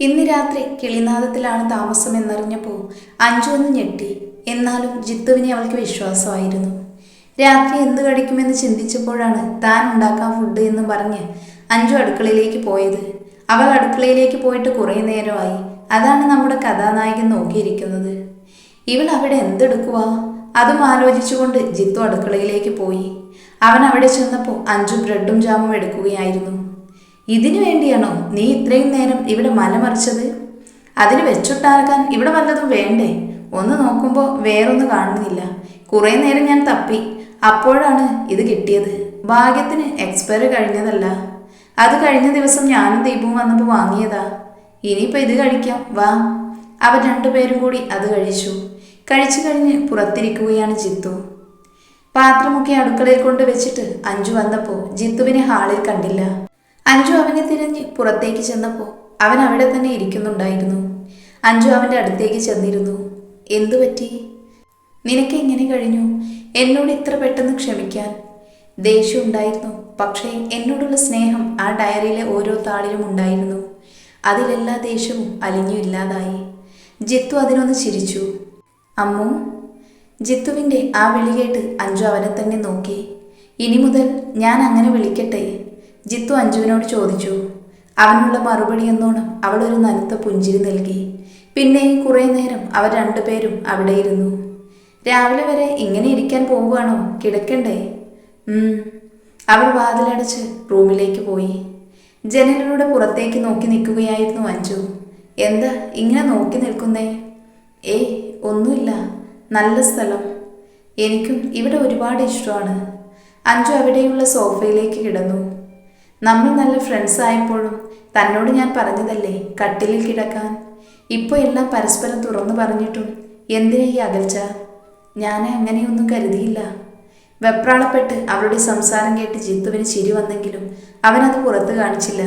ഇന്ന് രാത്രി കിളിനാദത്തിലാണ് താമസം എന്നറിഞ്ഞപ്പോൾ അഞ്ചു ഒന്ന് ഞെട്ടി. എന്നാലും ജിത്തുവിനെ അവൾക്ക് വിശ്വാസമായിരുന്നു. രാത്രി എന്ത് കഴിക്കുമെന്ന് ചിന്തിച്ചപ്പോഴാണ് താൻ ഉണ്ടാക്കാൻ ഫുഡ് എന്ന് പറഞ്ഞ് അഞ്ചു അടുക്കളയിലേക്ക് പോയത്. അവൾ അടുക്കളയിലേക്ക് പോയിട്ട് കുറേ നേരമായി. അതാണ് നമ്മുടെ കഥാനായകൻ നോക്കിയിരിക്കുന്നത്. ഇവൾ അവിടെ എന്തെടുക്കുക അതും ആലോചിച്ചുകൊണ്ട് ജിത്തു അടുക്കളയിലേക്ക് പോയി. അവൻ അവിടെ ചെന്നപ്പോൾ അഞ്ചു ബ്രെഡും ജാമും എടുക്കുകയായിരുന്നു. ഇതിനു വേണ്ടിയാണോ നീ ഇത്രയും നേരം ഇവിടെ മലമറിച്ചത്? അതിന് വെച്ചുണ്ടാക്കാൻ ഇവിടെ വല്ലതും വേണ്ടേ? ഒന്ന് നോക്കുമ്പോൾ വേറൊന്നും കാണുന്നില്ല. കുറേ നേരം ഞാൻ തപ്പി. അപ്പോഴാണ് ഇത് കിട്ടിയത്. ഭാഗ്യത്തിന് എക്സ്പയറി കഴിഞ്ഞതല്ല. അത് കഴിഞ്ഞ ദിവസം ഞാനും ദീപവും വന്നപ്പോൾ വാങ്ങിയതാ. ഇനിയിപ്പോൾ ഇത് കഴിക്കാം. വാ. അവർ രണ്ടുപേരും കൂടി അത് കഴിച്ചു. കഴിച്ചു കഴിഞ്ഞ് പുറത്തിരിക്കുകയാണ് ജിത്തു. പാത്രമൊക്കെ അടുക്കളയിൽ കൊണ്ട് വെച്ചിട്ട് അഞ്ചു വന്നപ്പോൾ ജിത്തുവിനെ ഹാളിൽ കണ്ടില്ല. അഞ്ചു അവനെ തിരഞ്ഞ് പുറത്തേക്ക് ചെന്നപ്പോൾ അവൻ അവിടെ തന്നെ ഇരിക്കുന്നുണ്ടായിരുന്നു. അഞ്ചു അവന്റെ അടുത്തേക്ക് ചെന്നിരുന്നു. എന്തു പറ്റി? നിനക്ക് എങ്ങനെ കഴിഞ്ഞു? എന്നോട് ഇത്ര പെട്ടെന്ന് ക്ഷമിക്കാൻ. ദേഷ്യം ഉണ്ടായിരുന്നു. പക്ഷേ എന്നോടുള്ള സ്നേഹം ആ ഡയറിയിലെ ഓരോ താളിലും ഉണ്ടായിരുന്നു. അതിലെല്ലാ ദേഷ്യവും അലിഞ്ഞു ഇല്ലാതായി. ജിത്തു അതിനൊന്ന് ചിരിച്ചു. അമ്മു. ജിത്തുവിന്റെ ആ വിളി കേട്ട് അഞ്ചു അവനെ തന്നെ നോക്കി. ഇനി മുതൽ ഞാൻ അങ്ങനെ വിളിക്കട്ടെ? ജിത്തു അഞ്ജുവിനോട് ചോദിച്ചു അവനുള്ള മറുപടി എന്നോണം അവൾ ഒരു നനുത്ത പുഞ്ചിരി നൽകി. പിന്നെ കുറേ നേരം അവർ രണ്ടുപേരും അവിടെ ഇരുന്നു രാവിലെ വരെ ഇങ്ങനെ ഇരിക്കാൻ പോവുകയാണോ? കിടക്കണ്ടേ? അവൾ വാതിലടച്ച് റൂമിലേക്ക് പോയി. ജനലിലൂടെ പുറത്തേക്ക് നോക്കി നിൽക്കുകയായിരുന്നു അഞ്ജു. എന്താ ഇങ്ങനെ നോക്കി നിൽക്കുന്നേ? ഏയ് ഒന്നുമില്ല. നല്ല സ്ഥലം. എനിക്കും ഇവിടെ ഒരുപാട് ഇഷ്ടമാണ്. അഞ്ജു അവിടെയുള്ള സോഫയിലേക്ക് കിടന്നു. നമ്മൾ നല്ല ഫ്രണ്ട്സ് ആയപ്പോഴും തന്നോട് ഞാൻ പറഞ്ഞതല്ലേ കട്ടിലിൽ കിടക്കാൻ. ഇപ്പോൾ എല്ലാം പരസ്പരം തുറന്നു പറഞ്ഞിട്ടും എന്തിനാ ഈ അകൽച്ച? ഞാൻ അങ്ങനെയൊന്നും കരുതിയില്ല. വെപ്രാളപ്പെട്ട് അവളുടെ സംസാരം കേട്ട് ജിത്തുവിന് ചിരി വന്നെങ്കിലും അവനത് പുറത്ത് കാണിച്ചില്ല.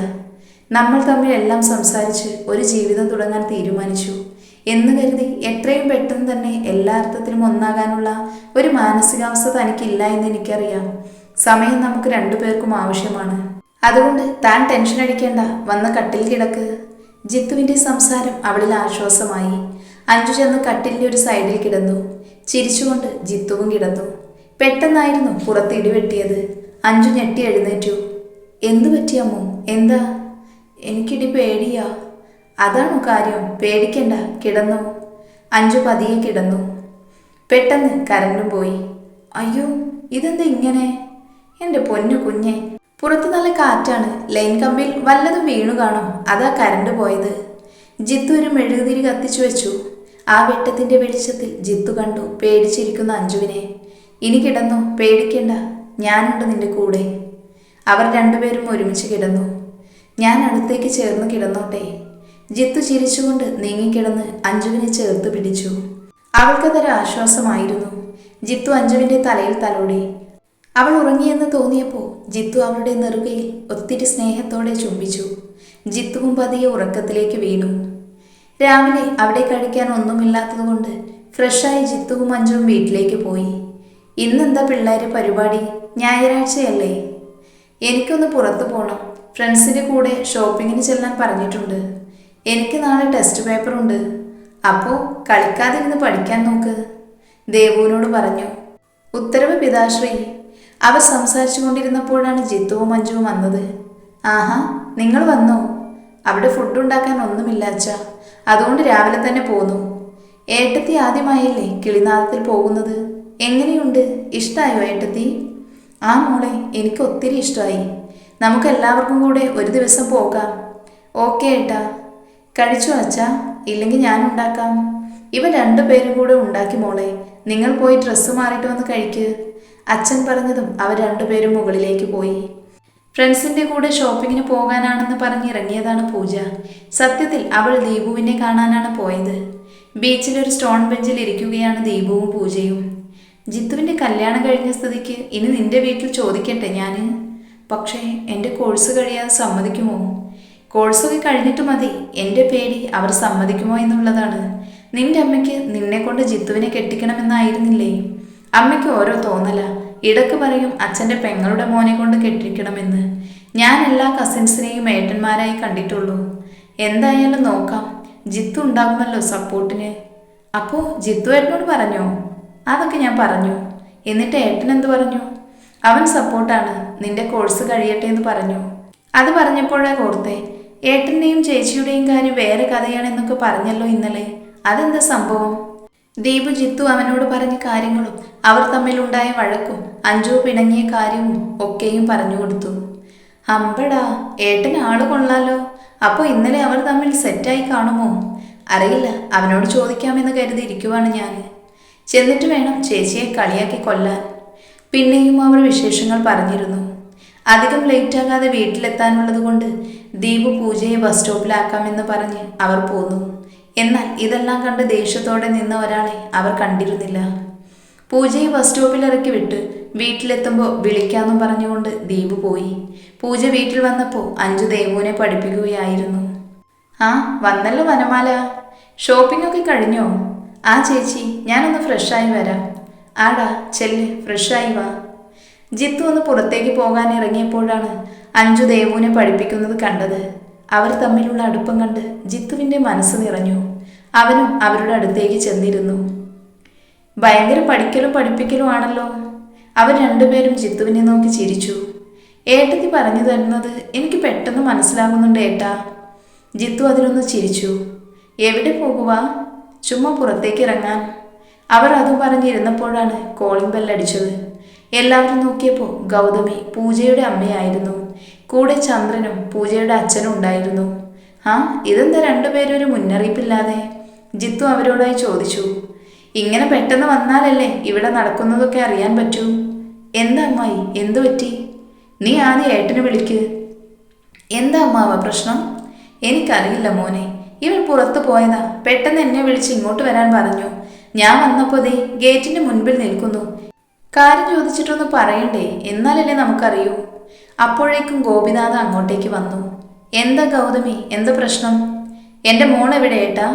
നമ്മൾ തമ്മിൽ എല്ലാം സംസാരിച്ച് ഒരു ജീവിതം തുടങ്ങാൻ തീരുമാനിച്ചു. എന്ന് കരുതി എത്രയും പെട്ടെന്ന് തന്നെ എല്ലാ അർത്ഥത്തിലും ഒന്നാകാനുള്ള ഒരു മാനസികാവസ്ഥ തനിക്കില്ല എന്ന് എനിക്കറിയാം. സമയം നമുക്ക് രണ്ടുപേർക്കും ആവശ്യമാണ്. അതുകൊണ്ട് താൻ ടെൻഷൻ അടിക്കേണ്ട വന്ന കട്ടിൽ കിടക്ക്. ജിത്തുവിന്റെ സംസാരം അവളിൽ ആശ്വാസമായി. അഞ്ചു ചെന്ന് കട്ടിലിന്റെ ഒരു സൈഡിൽ കിടന്നു. ചിരിച്ചുകൊണ്ട് ജിത്തുവും കിടന്നു. പെട്ടെന്നായിരുന്നു പുറത്ത് ഇടിവെട്ടിയത് അഞ്ചു ഞെട്ടി എഴുന്നേറ്റു. എന്തു പറ്റിയമ്മോ എന്താ? എനിക്കിടി പേടിയാ. അതാണോ കാര്യം? പേടിക്കണ്ട. കിടന്നു. അഞ്ചു പതിയെ കിടന്നു. പെട്ടെന്ന് കരണ്ടും പോയി. അയ്യോ ഇതെന്താ ഇങ്ങനെ? എന്റെ പൊന്നു കുഞ്ഞെ പുറത്ത് നല്ല കാറ്റാണ്. ലൈൻ കമ്പിൽ വല്ലതും വീണു കാണും. അതാ കരണ്ട് പോയത്. ജിത്തു ഒരു മെഴുകുതിരി കത്തിച്ചു വെച്ചു. ആ വെട്ടത്തിന്റെ വെളിച്ചത്തിൽ ജിത്തു കണ്ടു പേടിച്ചിരിക്കുന്ന അഞ്ജുവിനെ. ഇനി കിടന്നു? പേടിക്കണ്ട. ഞാനുണ്ട് നിന്റെ കൂടെ. അവർ രണ്ടുപേരും ഒരുമിച്ച് കിടന്നു. ഞാൻ അടുത്തേക്ക് ചേർന്ന് കിടന്നോട്ടെ. ജിത്തു ചിരിച്ചുകൊണ്ട് നീങ്ങിക്കിടന്ന് അഞ്ജുവിനെ ചേർത്ത് പിടിച്ചു. അവൾക്കതൊരു ആശ്വാസമായിരുന്നു ജിത്തു അഞ്ജുവിന്റെ തലയിൽ തലോടി. അവൾ ഉറങ്ങിയെന്ന് തോന്നിയപ്പോൾ ജിത്തു അവളുടെ നെറുകയിൽ ഒത്തിരി സ്നേഹത്തോടെ ചുംബിച്ചു. ജിത്തുവും പതിയെ ഉറക്കത്തിലേക്ക് വീണു. രാവിലെ അവിടെ കഴിക്കാൻ ഒന്നുമില്ലാത്തതുകൊണ്ട് ഫ്രഷായി ജിത്തുവും അഞ്ജുവും വീട്ടിലേക്ക് പോയി. ഇന്നെന്താ പിള്ളേര് പരിപാടി? ഞായറാഴ്ചയല്ലേ? എനിക്കൊന്ന് പുറത്തു പോകണം ഫ്രണ്ട്സിന്റെ കൂടെ ഷോപ്പിങ്ങിന് ചെല്ലാൻ പറഞ്ഞിട്ടുണ്ട്. എനിക്ക് നാളെ ടെസ്റ്റ് പേപ്പറുണ്ട് അപ്പോൾ കളിക്കാതിരുന്ന് പഠിക്കാൻ നോക്ക്. ദേവുവിനോട് പറഞ്ഞു. ഉത്തരവ് പിതാശ്രീ അവർ സംസാരിച്ചു കൊണ്ടിരുന്നപ്പോഴാണ് ജിത്തുവും മഞ്ജുവും വന്നത്. ആഹാ നിങ്ങൾ വന്നു? അവിടെ ഫുഡ് ഉണ്ടാക്കാൻ ഒന്നുമില്ല അച്ഛ. അതുകൊണ്ട് രാവിലെ തന്നെ പോന്നു. ഏട്ടത്തി ആദ്യമായല്ലേ കിളിനാദത്തിൽ പോകുന്നത്? എങ്ങനെയുണ്ട്? ഇഷ്ടമായോ ഏട്ടത്തി? ആ മോളെ എനിക്ക് ഒത്തിരി ഇഷ്ടമായി. നമുക്ക് എല്ലാവർക്കും കൂടെ ഒരു ദിവസം പോകാം. ഓക്കെ ഏട്ടാ. കഴിച്ചു അച്ഛാ? ഇല്ലെങ്കിൽ ഞാൻ ഉണ്ടാക്കാം. ഇവ രണ്ടുപേരും കൂടെ ഉണ്ടാക്കി മോളെ. നിങ്ങൾ പോയി ഡ്രസ്സ് മാറിയിട്ട് വന്ന് കഴിക്ക്. അച്ഛൻ പറഞ്ഞതും അവർ രണ്ടുപേരും മുകളിലേക്ക് പോയി. ഫ്രണ്ട്സിന്റെ കൂടെ ഷോപ്പിങ്ങിന് പോകാനാണെന്ന് പറഞ്ഞ് ഇറങ്ങിയതാണ് പൂജ. സത്യത്തിൽ അവൾ ദീപുവിനെ കാണാനാണ് പോയത്. ബീച്ചിൽ ഒരു സ്റ്റോൺ ബെഞ്ചിൽ ഇരിക്കുകയാണ് ദീപുവും പൂജയും. ജിത്തുവിന്റെ കല്യാണം കഴിഞ്ഞ സ്ഥിതിക്ക് ഇനി നിന്റെ വീട്ടിൽ ചോദിക്കട്ടെ ഞാൻ പക്ഷേ എന്റെ കോഴ്സ് കഴിയാതെ സമ്മതിക്കുമോ? കോഴ്സൊക്കെ കഴിഞ്ഞിട്ട് മതി. എന്റെ പേടി അവർ സമ്മതിക്കുമോ എന്നുള്ളതാണ്. നിന്റെ അമ്മയ്ക്ക് നിന്നെ കൊണ്ട് ജിത്തുവിനെ കെട്ടിക്കണമെന്നായിരുന്നില്ലേ? അമ്മയ്ക്ക് ഓരോ തോന്നല. ഇടയ്ക്ക് പറയും അച്ഛന്റെ പെങ്ങളുടെ മോനെ കൊണ്ട് കെട്ടിക്കണമെന്ന് ഞാൻ എല്ലാ കസിൻസിനെയും ഏട്ടന്മാരായി കണ്ടിട്ടുള്ളൂ. എന്തായാലും നോക്കാം. ജിത്തു ഉണ്ടാകുമല്ലോ സപ്പോർട്ടിന്. അപ്പോൾ ജിത്തു ഏട്ടനോട് പറഞ്ഞോ? അതൊക്കെ ഞാൻ പറഞ്ഞു. എന്നിട്ട് ഏട്ടൻ എന്ത് പറഞ്ഞു? അവൻ സപ്പോർട്ടാണ്. നിന്റെ കോഴ്സ് കഴിയട്ടെ എന്ന് പറഞ്ഞു. അത് പറഞ്ഞപ്പോഴേ ഓർത്തെ. ഏട്ടന്റെയും ചേച്ചിയുടെയും കാര്യം വേറെ കഥയാണെന്നൊക്കെ പറഞ്ഞല്ലോ ഇന്നലെ. അതെന്താ സംഭവം? ദീപു ജിത്തു അവനോട് പറഞ്ഞ കാര്യങ്ങളും അവർ തമ്മിലുണ്ടായ വഴക്കും അഞ്ജു പിണങ്ങിയ കാര്യവും ഒക്കെയും പറഞ്ഞു കൊടുത്തു. അമ്പടാ ഏട്ടൻ ആൾ കൊള്ളാലോ. അപ്പോൾ ഇന്നലെ അവർ തമ്മിൽ സെറ്റായി കാണുമോ? അറിയില്ല അവനോട് ചോദിക്കാമെന്ന് കരുതി ഇരിക്കുവാണ് ഞാൻ ചെന്നിട്ട് വേണം ചേച്ചിയെ കളിയാക്കി കൊല്ലാൻ. പിന്നെയും അവർ വിശേഷങ്ങൾ പറഞ്ഞിരുന്നു. അധികം ലേറ്റ് ആകാതെ വീട്ടിലെത്താനുള്ളത് കൊണ്ട് ദീപു പൂജയെ ബസ് സ്റ്റോപ്പിലാക്കാമെന്ന് പറഞ്ഞ് അവർ പോന്നു. എന്നാൽ ഇതെല്ലാം കണ്ട് ദേഷ്യത്തോടെ നിന്ന ഒരാളെ അവർ കണ്ടിരുന്നില്ല. പൂജയെ ബസ് സ്റ്റോപ്പിൽ ഇറക്കി വിട്ട് വീട്ടിലെത്തുമ്പോൾ വിളിക്കാമെന്നും പറഞ്ഞുകൊണ്ട് ദീപു പോയി. പൂജ വീട്ടിൽ വന്നപ്പോൾ അഞ്ചു ദേവുവിനെ പഠിപ്പിക്കുകയായിരുന്നു. ആ വന്നല്ലോ വനമാല. ഷോപ്പിംഗ് ഒക്കെ കഴിഞ്ഞോ? ആ ചേച്ചി ഞാനൊന്ന് ഫ്രഷായി വരാം. ആടാ ചെല്ല് ഫ്രഷായി വാ. ജിത്തു ഒന്ന് പുറത്തേക്ക് പോകാൻ ഇറങ്ങിയപ്പോഴാണ് അഞ്ചു ദേവുവിനെ പഠിപ്പിക്കുന്നത് കണ്ടത്. അവർ തമ്മിലുള്ള അടുപ്പം കണ്ട് ജിത്തുവിന്റെ മനസ്സ് നിറഞ്ഞു. അവനും അവരുടെ അടുത്തേക്ക് ചെന്നിരുന്നു. ഭയങ്കര പഠിക്കലും പഠിപ്പിക്കലും ആണല്ലോ. അവർ രണ്ടുപേരും ജിത്തുവിനെ നോക്കി ചിരിച്ചു. ഏട്ടത്തി പറഞ്ഞു തരുന്നത് എനിക്ക് പെട്ടെന്ന് മനസ്സിലാകുന്നുണ്ട് ഏട്ടാ. ജിത്തു അതിനൊന്ന് ചിരിച്ചു. എവിടെ പോകുക ചുമ്മാ പുറത്തേക്ക് ഇറങ്ങാൻ. അവർ അതും പറഞ്ഞിരുന്നപ്പോഴാണ് കോളിംഗ് ബെല്ലടിച്ചത് എല്ലാവരും നോക്കിയപ്പോൾ ഗൗതമി പൂജയുടെ അമ്മയായിരുന്നു. കൂടെ ചന്ദ്രനും പൂജയുടെ അച്ഛനും ഉണ്ടായിരുന്നു. ആ ഇതെന്താ രണ്ടുപേരും ഒരു മുന്നറിയിപ്പില്ലാതെ? ജിത്തു അവരോടായി ചോദിച്ചു. ഇങ്ങനെ പെട്ടെന്ന് വന്നാലല്ലേ ഇവിടെ നടക്കുന്നതൊക്കെ അറിയാൻ പറ്റൂ? എന്താ അമ്മായി? എന്തു പറ്റി? നീ ആദ്യം ഏട്ടനെ വിളിക്ക്. എന്താ അമ്മാവ? പ്രശ്നം? എനിക്കറിയില്ല മോനെ. ഇവൻ പുറത്തു പോയതാ. പെട്ടെന്ന് എന്നെ വിളിച്ച് ഇങ്ങോട്ട് വരാൻ പറഞ്ഞു. ഞാൻ വന്നപ്പോ ദേ ഗേറ്റിന്റെ മുൻപിൽ നിൽക്കുന്നു. കാര്യം ചോദിച്ചിട്ടൊന്ന് പറയണ്ടേ. എന്നാലല്ലേ നമുക്കറിയൂ. അപ്പോഴേക്കും ഗോപിനാഥ അങ്ങോട്ടേക്ക് വന്നു. എന്താ ഗൗതമി? എന്താ പ്രശ്നം? എന്റെ മോൾ എവിടെ ഏട്ടാ?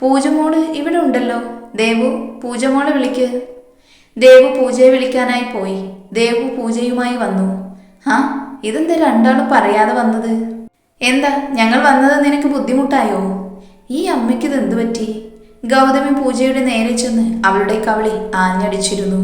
പൂജമോൾ ഇവിടെ ഉണ്ടല്ലോ. ദേവു പൂജമോളെ വിളിക്ക്. ദേവു പൂജയെ വിളിക്കാനായി പോയി. ദേവു പൂജയുമായി വന്നു. ആ ഇതെന്താ രണ്ടാളും പറയാതെ വന്നത്? എന്താ ഞങ്ങൾ വന്നത് നിനക്ക് ബുദ്ധിമുട്ടായോ? ഈ അമ്മയ്ക്ക് ഇത് എന്തു പറ്റി? ഗൗതമി പൂജയുടെ നേരെ ചെന്ന് അവളുടെ കവളി ആഞ്ഞടിച്ചിരുന്നു.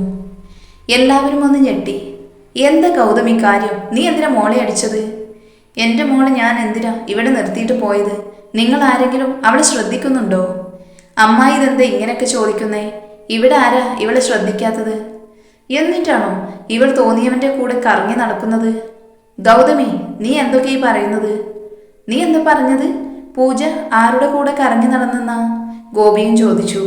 എല്ലാവരും ഒന്ന് ഞെട്ടി. എന്താ ഗൗതമി കാര്യം? നീ എന്തിനാ മോളെ അടിച്ചത്? എന്റെ മോളെ ഞാൻ എന്തിനാ ഇവിടെ നിർത്തിയിട്ട് പോയത്? നിങ്ങൾ ആരെങ്കിലും അവളെ ശ്രദ്ധിക്കുന്നുണ്ടോ? അമ്മായി ഇതെന്താ ഇങ്ങനെയൊക്കെ ചോദിക്കുന്നേ? ഇവിടെ ആരാ ഇവളെ ശ്രദ്ധിക്കാത്തത്? എന്നിട്ടാണോ ഇവൾ തോന്നിയവന്റെ കൂടെ കറങ്ങി നടക്കുന്നത്? ഗൗതമി നീ എന്തൊക്കെ ഈ പറയുന്നത്? നീ എന്താ പറഞ്ഞത്? പൂജ ആരുടെ കൂടെ കറങ്ങി നടന്നെന്നാ? ഗോപിയും ചോദിച്ചു.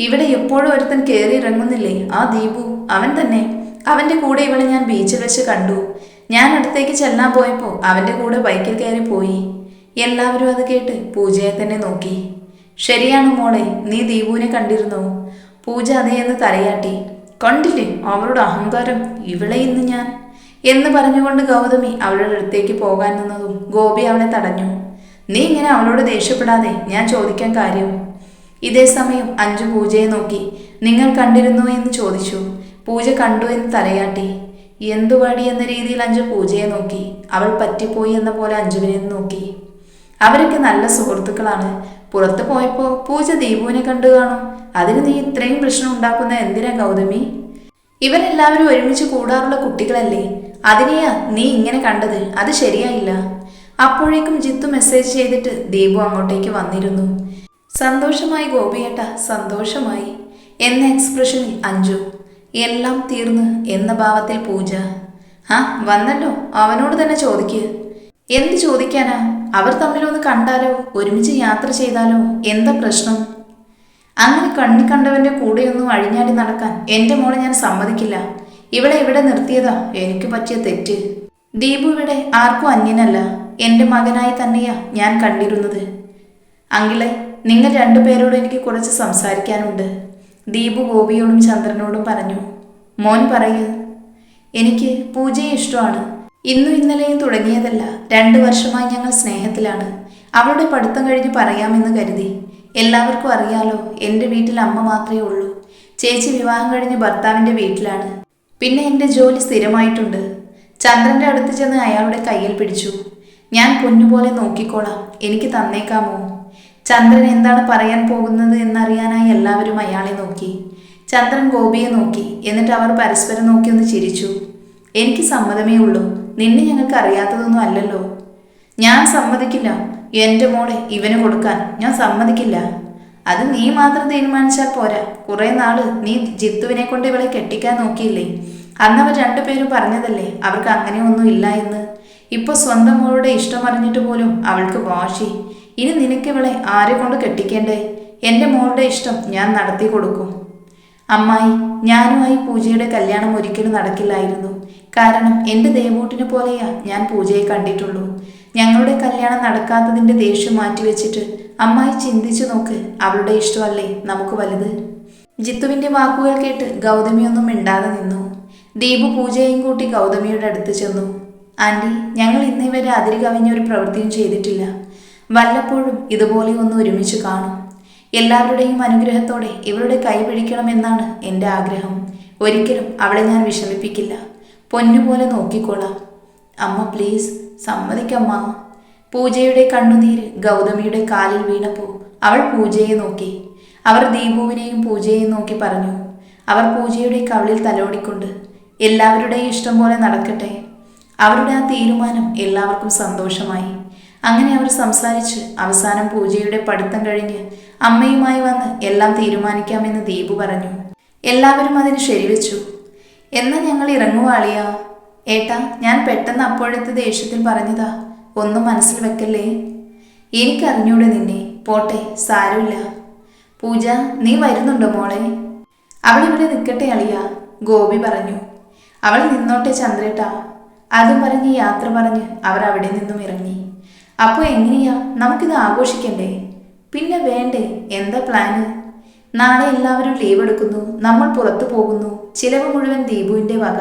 ഇവിടെ എപ്പോഴും ഒരുത്തൻ കയറി ഇറങ്ങുന്നില്ലേ? ആ ദീപു അവൻ തന്നെ. അവന്റെ കൂടെ ഇവളെ ഞാൻ ബീച്ചിൽ വെച്ച് കണ്ടു. ഞാൻ അടുത്തേക്ക് ചെല്ലാൻ പോയപ്പോൾ അവന്റെ കൂടെ ബൈക്കിൽ കയറി പോയി. എല്ലാവരും അത് കേട്ട് പൂജയെ തന്നെ നോക്കി. ശരിയാണ് മോളെ നീ ദീപുവിനെ കണ്ടിരുന്നോ? പൂജ അതേ എന്ന് തലയാട്ടി. കണ്ടില്ലേ അവളുടെ അഹങ്കാരം ഇവളെ ഇന്ന് ഞാൻ? എന്ന് പറഞ്ഞുകൊണ്ട് ഗൗതമി അവളുടെ അടുത്തേക്ക് പോകാൻ നിന്നതും ഗോപി അവളെ തടഞ്ഞു. നീ ഇങ്ങനെ അവളോട് ദേഷ്യപ്പെടാതെ ഞാൻ ചോദിക്കാൻ കാര്യം? ഇതേ സമയം അഞ്ചു പൂജയെ നോക്കി. നിങ്ങൾ കണ്ടിരുന്നു എന്ന് ചോദിച്ചു. പൂജ കണ്ടു എന്ന് തലയാട്ടി. എന്തു പാടി എന്ന രീതിയിൽ അഞ്ചു പൂജയെ നോക്കി. അവൾ പറ്റിപ്പോയി എന്ന പോലെ അഞ്ജുവിനെ നോക്കി. അവരൊക്കെ നല്ല സുഹൃത്തുക്കളാണ്. പുറത്തു പോയപ്പോൾ പൂജ ദീപുവിനെ കണ്ടു കാണും. അതിന് നീ ഇത്രയും പ്രശ്നം ഉണ്ടാക്കുന്ന എന്തിനാ ഗൗതമി? ഇവരെല്ലാവരും ഒരുമിച്ച് കൂടാറുള്ള കുട്ടികളല്ലേ. അതിനെയാ നീ ഇങ്ങനെ കണ്ടത്. അത് ശരിയായില്ല. അപ്പോഴേക്കും ജിത്തു മെസ്സേജ് ചെയ്തിട്ട് ദീപു അങ്ങോട്ടേക്ക് വന്നിരുന്നു. സന്തോഷമായി ഗോപിയേട്ട. സന്തോഷമായി. എന്ന എക്സ്പ്രഷനിൽ അഞ്ജു എല്ലാം തീർന്ന് എന്ന ഭാവത്തിൽ പൂജ. ആ വന്നല്ലോ. അവനോട് തന്നെ ചോദിക്കുക എന്ത് ചോദിക്കാനാ? അവർ തമ്മിലൊന്ന് കണ്ടാലോ? ഒരുമിച്ച് യാത്ര ചെയ്താലോ? എന്താ പ്രശ്നം? അങ്ങനെ കണ്ണി കണ്ടവന്റെ കൂടെയൊന്നും അഴിഞ്ഞാടി നടക്കാൻ എന്റെ മോളെ ഞാൻ സമ്മതിക്കില്ല. ഇവിടെ ഇവിടെ നിർത്തിയതാ. എനിക്ക് പറ്റിയ തെറ്റ്. ദീപു ഇവിടെ ആർക്കും അന്യനല്ല. എന്റെ മകനായി തന്നെയാ ഞാൻ കണ്ടിരുന്നത്. അങ്കിളെ നിങ്ങൾ രണ്ടുപേരോട് എനിക്ക് കുറച്ച് സംസാരിക്കാനുണ്ട്. ദീപു ഗോപിയോടും ചന്ദ്രനോടും പറഞ്ഞു മോൻ പറയൂ. എനിക്ക് പൂജയെ ഇഷ്ടമാണ്. ഇന്നും ഇന്നലെയും തുടങ്ങിയതല്ല. രണ്ടു വർഷമായി ഞങ്ങൾ സ്നേഹത്തിലാണ്. അവളുടെ പഠിത്തം കഴിഞ്ഞ് പറയാമെന്ന് കരുതി. എല്ലാവർക്കും അറിയാലോ എന്റെ വീട്ടിൽ അമ്മ മാത്രമേ ഉള്ളൂ. ചേച്ചി വിവാഹം കഴിഞ്ഞ് ഭർത്താവിന്റെ വീട്ടിലാണ്. പിന്നെ എന്റെ ജോലി സ്ഥിരമായിട്ടുണ്ട്. ചന്ദ്രന്റെ അടുത്ത് ചെന്ന് അയാളുടെ കയ്യിൽ പിടിച്ചു. ഞാൻ പൊന്നുപോലെ നോക്കിക്കോളാം. എനിക്ക് തന്നേക്കാമോ? ചന്ദ്രൻ എന്താണ് പറയാൻ പോകുന്നത് എന്നറിയാനായി എല്ലാവരും അയാളെ നോക്കി. ചന്ദ്രൻ ഗോപിയെ നോക്കി. എന്നിട്ട് അവർ പരസ്പരം നോക്കി ഒന്ന് ചിരിച്ചു. എനിക്ക് സമ്മതമേ ഉള്ളൂ. നിന്നെ ഞങ്ങൾക്ക് അറിയാത്തതൊന്നും അല്ലല്ലോ. ഞാൻ സമ്മതിക്കില്ല. എന്റെ മോളെ ഇവന് കൊടുക്കാൻ. ഞാൻ സമ്മതിക്കില്ല. അത് നീ മാത്രം തീരുമാനിച്ചാൽ പോരാ. കുറേ നാൾ നീ ജിത്തുവിനെ കൊണ്ട് ഇവളെ കെട്ടിക്കാൻ നോക്കിയില്ലേ? അന്നവർ രണ്ടുപേരും പറഞ്ഞതല്ലേ അവർക്ക് അങ്ങനെയൊന്നും ഇല്ല എന്ന്. ഇപ്പോൾ സ്വന്തം മോളുടെ ഇഷ്ടം അറിഞ്ഞിട്ട് പോലും അവൾക്ക് വാശി. ഇനി നിനക്ക് ഇവളെ ആരെ കൊണ്ട് കെട്ടിക്കേണ്ടേ? എന്റെ മോളുടെ ഇഷ്ടം ഞാൻ നടത്തി കൊടുക്കും. അമ്മായി ഞാനുമായി പൂജയുടെ കല്യാണം ഒരിക്കലും നടക്കില്ലായിരുന്നു. കാരണം എന്റെ ദേവൂട്ടിനെ പോലെയാ ഞാൻ പൂജയെ കണ്ടിട്ടുള്ളൂ. ഞങ്ങളുടെ കല്യാണം നടക്കാത്തതിന്റെ ദേഷ്യം മാറ്റിവെച്ചിട്ട് അമ്മായി ചിന്തിച്ചു നോക്ക് അവളുടെ ഇഷ്ടമല്ലേ നമുക്ക് വലുത്? ജിത്തുവിന്റെ വാക്കുകൾ കേട്ട് ഗൗതമിയൊന്നും മിണ്ടാതെ നിന്നു. ദീപു പൂജയെയും കൂട്ടി ഗൗതമിയുടെ അടുത്ത് ചെന്നു. ആന്റി ഞങ്ങൾ ഇന്നേ വരെ അതിര് കവിഞ്ഞ ഒരു പ്രവൃത്തിയും ചെയ്തിട്ടില്ല. വല്ലപ്പോഴും ഇതുപോലെ ഒന്ന് ഒരുമിച്ച് കാണും. എല്ലാവരുടെയും അനുഗ്രഹത്തോടെ ഇവരുടെ കൈ പിടിക്കണമെന്നാണ് എന്റെ ആഗ്രഹം. ഒരിക്കലും അവളെ ഞാൻ വിഷമിപ്പിക്കില്ല. പൊന്നുപോലെ നോക്കിക്കോളാം. അമ്മ പ്ലീസ് സമ്മതിക്കമ്മ. പൂജയുടെ കണ്ണുനീര് ഗൗതമിയുടെ കാലിൽ വീണപ്പോൾ അവൾ പൂജയെ നോക്കി. അവർ ദീപുവിനെയും പൂജയെയും നോക്കി പറഞ്ഞു. അവർ പൂജയുടെ കവിളിൽ തലോടിക്കൊണ്ട് എല്ലാവരുടെയും ഇഷ്ടം പോലെ നടക്കട്ടെ. അവരുടെ ആ തീരുമാനം എല്ലാവർക്കും സന്തോഷമായി. അങ്ങനെ അവർ സംസാരിച്ച് അവസാനം പൂജയുടെ പഠിത്തം കഴിഞ്ഞ് അമ്മയുമായി വന്ന് എല്ലാം തീരുമാനിക്കാമെന്ന് ദീപു പറഞ്ഞു. എല്ലാവരും അതിന് ശരിവെച്ചു. എന്നാൽ ഞങ്ങൾ ഇറങ്ങുവാളിയാ ഏട്ടാ ഞാൻ പെട്ടെന്ന് അപ്പോഴത്തെ ദേഷ്യത്തിൽ പറഞ്ഞതാ. ഒന്നും മനസ്സിൽ വെക്കല്ലേ? എനിക്കറിഞ്ഞൂടെ നിന്നെ. പോട്ടെ സാരമില്ല. പൂജ നീ വരുന്നുണ്ടോ മോളെ? അവൾ ഇവിടെ നിൽക്കട്ടെ അളിയ ഗോപി പറഞ്ഞു. അവൾ നിന്നോട്ടെ ചന്ദ്രേട്ടാ. അതും പറഞ്ഞ് യാത്ര പറഞ്ഞ് അവർ അവിടെ നിന്നും ഇറങ്ങി. അപ്പോൾ എങ്ങനെയാ? നമുക്കിത് ആഘോഷിക്കണ്ടേ? പിന്നെ വേണ്ടേ? എന്താ പ്ലാന് നാളെ എല്ലാവരും ലീവ് എടുക്കുന്നു. നമ്മൾ പുറത്തു പോകുന്നു. ചിലവ് മുഴുവൻ ദീപുവിന്റെ വക.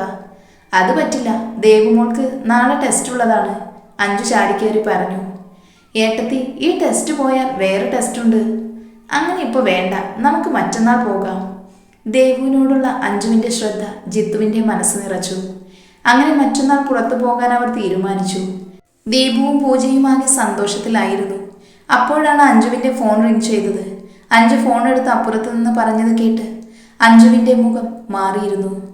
അത് പറ്റില്ല. ദേവുമോൾക്ക് നാളെ ടെസ്റ്റ് ഉള്ളതാണ്. അഞ്ചു ചാടിക്കേറി പറഞ്ഞു. ഏട്ടത്തി ഈ ടെസ്റ്റ് പോയാൽ വേറെ ടെസ്റ്റ് ഉണ്ട്. അങ്ങനെ ഇപ്പോൾ വേണ്ട. നമുക്ക് മറ്റന്നാൾ പോകാം. ദേവുവിനോടുള്ള അഞ്ജുവിന്റെ ശ്രദ്ധ ജിത്തുവിന്റെ മനസ്സ് നിറച്ചു. അങ്ങനെ മറ്റന്നാൾ പുറത്തു പോകാൻ അവർ തീരുമാനിച്ചു. ദീപുവും പൂജയുമാകെ സന്തോഷത്തിലായിരുന്നു. അപ്പോഴാണ് അഞ്ജുവിന്റെ ഫോൺ റിങ് ചെയ്തത്. അഞ്ജു ഫോൺ എടുത്ത് അപ്പുറത്ത് നിന്ന് പറഞ്ഞത് കേട്ട് അഞ്ജുവിന്റെ മുഖം മാറിയിരുന്നു.